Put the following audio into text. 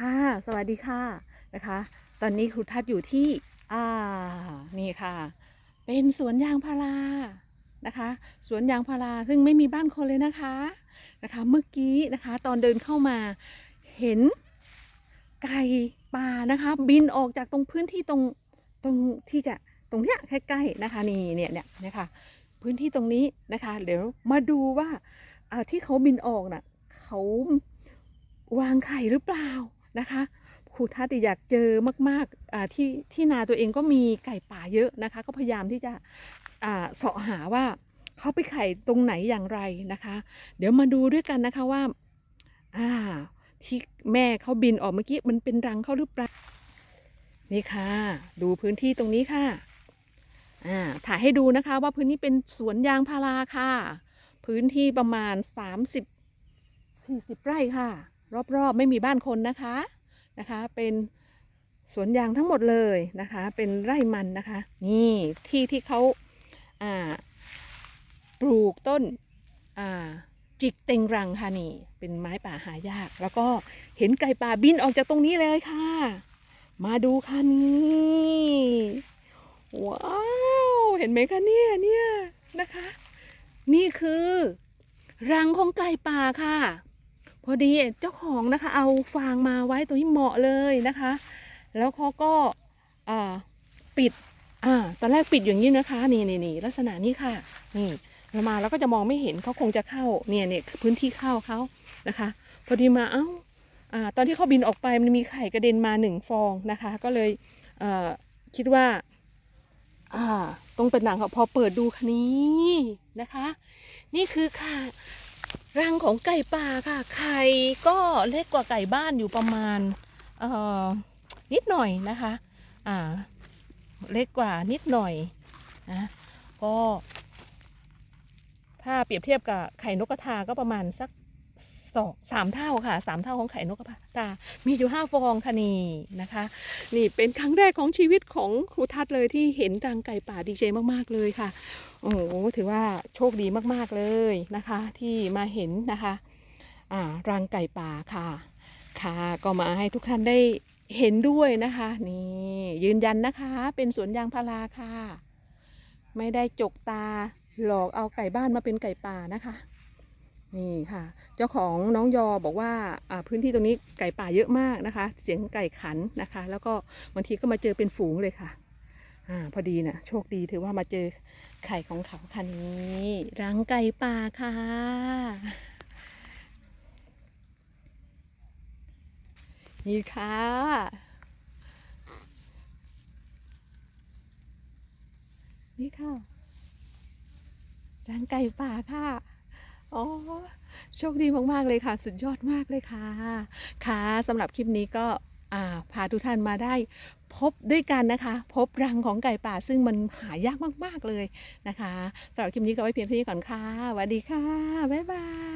ค่ะ สวัสดีค่ะนะคะ ตอนนี้ครูทัศอยู่ที่อ่านี่ค่ะ เป็นสวนยางพารานะคะ สวนยางพาราซึ่งไม่มีบ้านคนเลยนะคะนะคะ เมื่อกี้นะคะ ตอนเดินเข้ามาเห็นไก่ป่านะคะ บินออกจากตรงพื้นที่ตรงตรงที่จะตรงเนี้ยใกล้ๆนะคะนี่เนี่ยเนี่ยนะคะพื้นที่ตรงนี้นะคะเดี๋ยวมาดูว่าอ่าที่เขาบินออกน่ะเขาวางไข่หรือเปล่า นะคะครูทัศน์อยากเจอมากๆอ่าที่ที่นาตัวเองก็มีไก่ป่าเยอะนะคะ ก็พยายามที่จะอ่าเสาะหาว่าเขาไปไข่ตรงไหนอย่างไรนะคะ เดี๋ยวมาดูด้วยกันนะคะว่าอ่าที่แม่เขาบินออกเมื่อกี้มันเป็นรังเขาหรือเปล่านี่ค่ะ ดูพื้นที่ตรงนี้ค่ะอ่าถ่ายให้ดูนะคะว่าพื้นนี้เป็นสวนยางพาราค่ะ พื้นที่ประมาณ 30 40 ไร่ค่ะ รอบๆไม่มีบ้านคนนะคะนะคะ เป็นสวนยางทั้งหมดเลยนะคะ เป็นไร่มันนะคะ นี่ที่ที่เขาาปลูกต้นจิกเต็งรังค่ะนี่เป็นไม้ป่าหายาก แล้วก็เห็นไก่ป่าบินออกจากตรงนี้เลยค่ะ มาดูค่ะนี่ว้าวเห็นไหมคะเนี่ยเนี่ยนะคะ นี่คือ รังของไก่ป่าค่ะ พอดีเจ้าของนะคะ เอาฟางมาไว้ตรงนี้เหมาะเลยนะคะ แล้วเขาก็ปิดอ่าตอนแรกปิดอย่างนี้นะคะ นี่นี่นี่ลักษณะนี้ค่ะ นี่เรามาแล้วก็จะมองไม่เห็นเขาคงจะเข้าเนี่ยเนี่ยพื้นที่เข้าเขานะคะ พอดีมาเอ้าอ่าตอนที่เขาบินออกไปมันมีไข่กระเด็นมาหนึ่งฟองนะคะ ก็เลยเอ่อคิดว่าอ่าตรงเป็นหนังค่ะพอเปิดดูค่ะนี้นะคะ นี่คือค่ะ รังของไก่ป่าค่ะ ไข่ก็เล็กกว่าไก่บ้านอยู่ประมาณนิดหน่อยนะคะอ่าเล็กกว่านิดหน่อยนะก็ ถ้าเปรียบเทียบกับไข่นกกระทาก็ประมาณสัก สองสามเท่าค่ะสามเท่าของไข่นกกระทามีอยู่ห้าฟองค่ะนี่นะคะ นี่เป็นครั้งแรกของชีวิตของครูทัศเลยที่เห็นรังไก่ป่าดีใจมากๆเลยค่ะ โอ้โหถือว่าโชคดีมากๆเลยนะคะ ที่มาเห็นนะคะอ่ารังไก่ป่าค่ะ ค่ะ ก็มาให้ทุกท่านได้เห็นด้วยนะคะ นี่ยืนยันนะคะ เป็นสวนยางพาราค่ะ ไม่ได้จกตาหลอกเอาไก่บ้านมาเป็นไก่ป่านะคะ นี่ค่ะ เจ้าของน้องยอบอกว่าพื้นที่ตรงนี้ไก่ป่าเยอะมากนะคะ เสียงไก่ขันนะคะ แล้วก็บางทีก็มาเจอเป็นฝูงเลยค่ะอพอดีนะโชคดีถือว่ามาเจอไข่ของเขาคันนี้รังไก่ป่าค่ะนี่ค่ะนี่ค่ะรังไก่ป่าค่ะ อ๋อโชคดีมาก ๆ เลยค่ะ สุดยอดมากเลยค่ะ ค่ะสำหรับคลิปนี้ก็พาทุกท่านมาได้พบด้วยกันนะคะ พบรังของไก่ป่าซึ่งมันหายากมาก ๆ เลยนะคะสำหรับคลิปนี้ก็ไว้เพียงเท่านี้ก่อนค่ะสวัสดีค่ะ บ๊ายบาย